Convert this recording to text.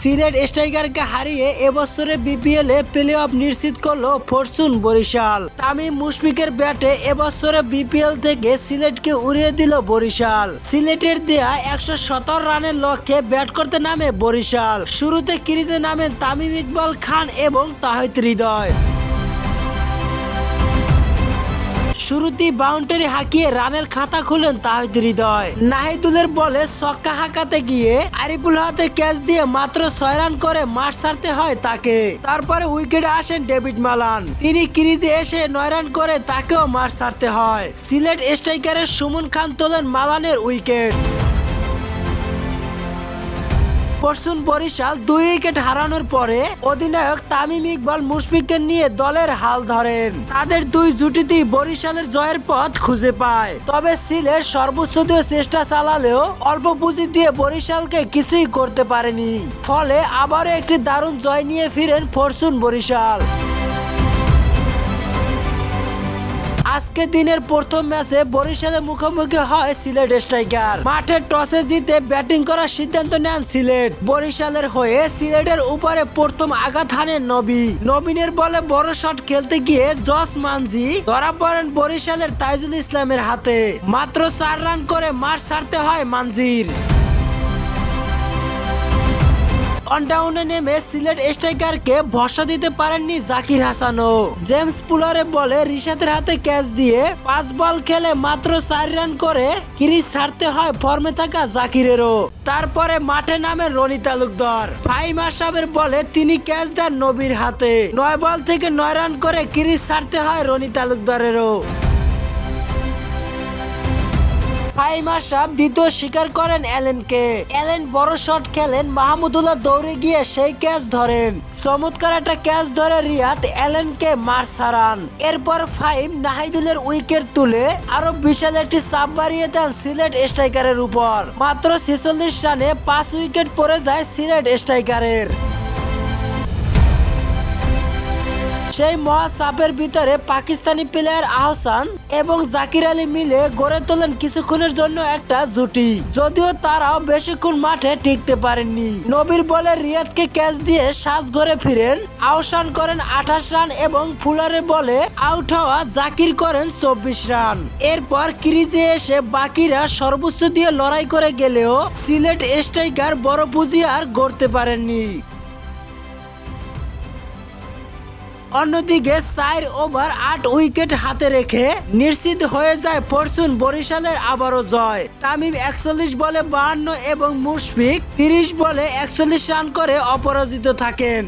সিলেট স্ট্রাইকারকে হারিয়ে এবছরে BPL play of নিশ্চিত করল ফরচুন বরিশাল। তামিম মুশফিকের ব্যাটে এবছরে বিপিএল থেকে সিলেটকে উড়িয়ে দিল বরিশাল। সিলেটের দেয়া একশো সতেরো রানের লক্ষ্যে ব্যাট করতে নামে বরিশাল। শুরুতে ক্রিজে নামেন তামিম ইকবাল খান এবং তাহিদ হৃদয়। শুরুতেই বাউন্ডারি হাঁকিয়ে রানের খাতা খুলেন তাহিদ হৃদয়। নাহিদুলের বলে ছক্কা হাঁকাতে গিয়ে আরিফুল হাতে ক্যাচ দিয়ে মাত্র ছয় রান করে মাঠ ছাড়তে হয় তাকে। তারপরে উইকেটে আসেন ডেভিড মালান। তিনি ক্রিজে এসে নয় রান করে তাকেও মাঠ ছাড়তে হয়। সিলেট স্ট্রাইকারের সুমন খান তোলেন মালানের উইকেট। পরশুন বরিশাল দুই উইকেট হারানোর পরে অধিনায়ক তামিম ইকবাল মুশফিককে নিয়ে দলের হাল ধরেন। তাদের দুই জুটিতেই বরিশালের জয়ের পথ খুঁজে পায়। তবে সিলেট সর্বোচ্চ দিয়ে চেষ্টা চালালেও অল্প পুঁজি দিয়ে বরিশালকে কিছুই করতে পারেনি। ফলে আবারও একটি দারুণ জয় নিয়ে ফিরেন ফরচুন বরিশাল। আজকে দিনের প্রথম ম্যাচে বরিশালে মুখোমুখি হয় সিলেট স্ট্রাইকার। মাঠে টসে জিতে ব্যাটিং করার সিদ্ধান্ত নেন সিলেট। বরিশালের হয়ে সিলেটের উপরে প্রথম আঘাত হানেন নবী। নবীনের বলে বড় শট খেলতে গিয়ে জস মানজি ধরা পড়েন বরিশালের তাইজুল ইসলামের হাতে। মাত্র চার রান করে মাঠ ছাড়তে হয় মানজির। অনডাউনে নেমে সিলেট স্ট্রাইকারকে ভরসা দিতে পারেননি জাকির হাসানও। জেমস পুলারে বলে রিশাতের হাতে ক্যাচ দিয়ে পাঁচ বল খেলে মাত্র চার রান করে ক্রিজ ছাড়তে হয় ফর্মে থাকা জাকিরেরও। তারপরে মাঠে নামে রনি তালুকদার। ফাইম আসাবের বলে তিনি ক্যাচ দেন নবীর হাতে। নয় বল থেকে নয় রান করে ক্রিজ ছাড়তে হয় রনি তালুকদারেরও। ফাইম আশরাফ দ্বিতীয় স্বীকার করেন অ্যালেনকে। অ্যালেন বড় শট খেলেন মাহমুদুল্লাহ দৌড়ে গিয়ে সেই ক্যাচ ধরেন। চমৎকার একটা ক্যাচ ধরে রিয়াদ অ্যালেনকে মার সারান এরপর ফাইম নাহিদুলের উইকেট তুলে আরও বিশাল একটি চাপ বাড়িয়ে দেন সিলেট স্ট্রাইকারের উপর। মাত্র ছেচল্লিশ রানে পাঁচ উইকেট পড়ে যায় সিলেট স্ট্রাইকারের। সেই মহাচাপের ভিতরে পাকিস্তানি প্লেয়ার আহসান এবং জাকির আলী মিলে গড়ে তোলেন কিছুক্ষণের জন্য একটা জুটি। যদিও তারাও বেশিক্ষণ মাঠে টিকতে পারেননি। নবীর বলে রিয়াদকে ক্যাচ দিয়ে সাজ ঘরে ফিরেন। আহসান করেন আঠাশ রান এবং ফুলারের বলে আউট হওয়া জাকির করেন চব্বিশ রান। এরপর ক্রিজে এসে বাকিরা সর্বোচ্চ দিয়ে লড়াই করে গেলেও সিলেট স্ট্রাইকার বড় পুঁজি আর গড়তে পারেননি। অন্যদিকে চার ওভার আট উইকেট হাতে রেখে নিশ্চিত হয়ে যায় ফরচুন বরিশালের আবারও জয়। তামিম একচল্লিশ বলে বাহান্ন এবং মুশফিক তিরিশ বলে একচল্লিশ রান করে অপরাজিত থাকেন।